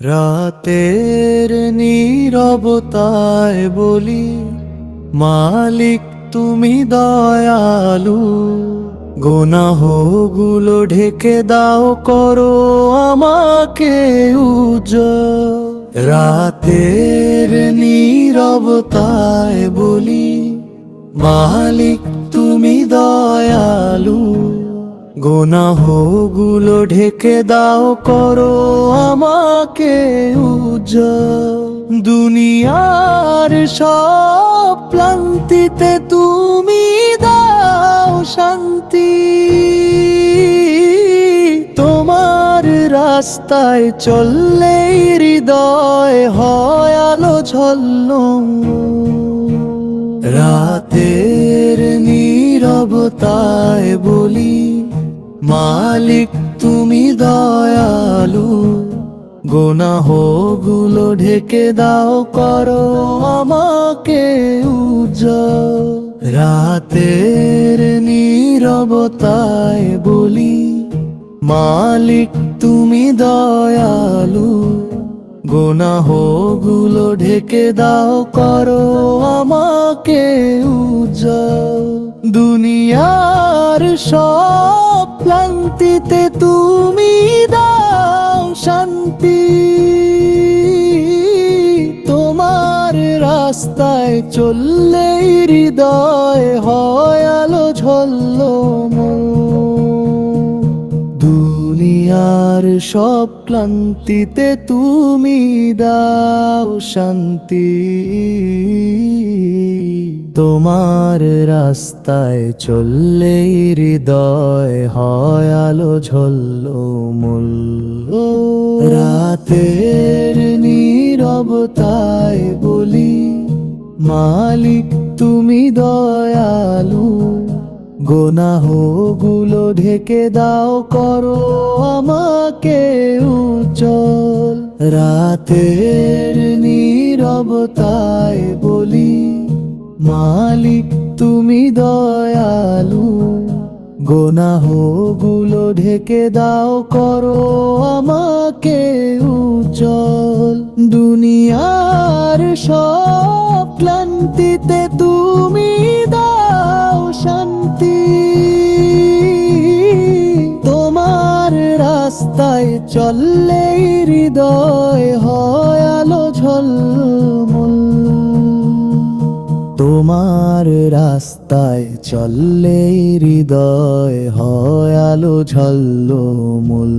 রাতের নীরবতায় বলি, মালিক তুমি দয়ালু। গুলো ঢেকে দাও, করো আমাকে উজ রাতের নীরবতায় বলি, মালিক তুমি দয়ালু। গুলো ঢেকে দাও, করো আমাকে উজ দুনিয়ার সব ক্লান্তিতে তুমি দাও শান্তি। তোমার রাস্তায় চললেই হৃদয় হয় আলো ঝল্লম রাতের নীরবতায় বলি মালিক, তুমি দয়ালু। গুলো ঢেকে দাও, করো আমাকে উজ রাতের নীরবতায় বলি, মালিক, তুমি দয়ালু। গুলো ঢেকে দাও, করো আমাকে উজ দুনিয়ার সব ক্লান্তিতে তুমি দাও শান্তি। তোমার রাস্তায় চললেই হৃদয় হয় আলো ঝল্লম দুনিয়ার সব ক্লান্তিতে তুমি দাও শান্তি। তোমার রাস্তায় চললেই হৃদয় হয় আলো ঝল্লো মূল রাতের নীরবতায় বলি, মালিক তুমি দয়ালু গুলো ঢেকে দাও, করো আমাকে উজ্জ্বল। রাতের নীরবতায় বলি মালিক, তুমি দয়ালু। গুলো ঢেকে দাও, করো আমাকে উজ্জ্বল। দুনিয়ার সব ক্লান্তিতে তুমি দাও শান্তি। তোমার রাস্তায় চললেই হৃদয় হয় আলো ঝলমল। তোমার রাস্তায় চললে হৃদয় হয় আলো ঝল্লো মূল